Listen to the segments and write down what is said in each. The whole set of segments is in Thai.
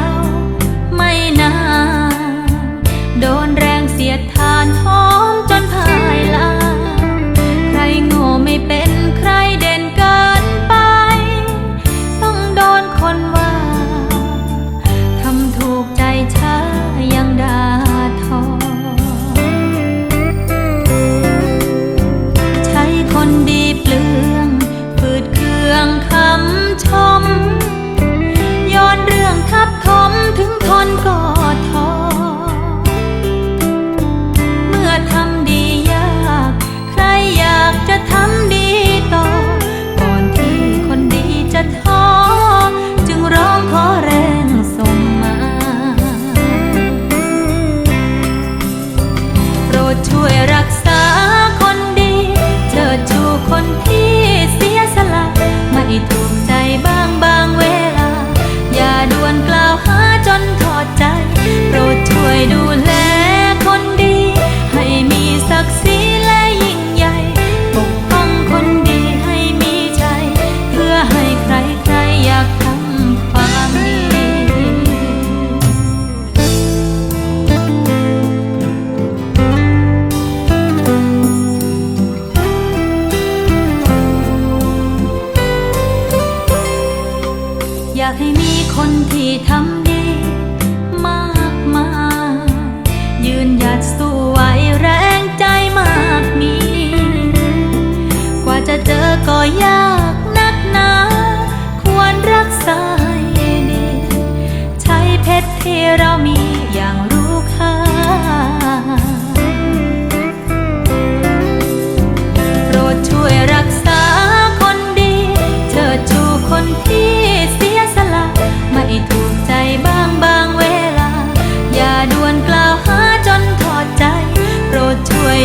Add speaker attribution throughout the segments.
Speaker 1: า ช่วยรักษา อยากให้มีคนที่ทำดี มากมายยืนหยัดสู้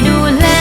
Speaker 1: ดูแล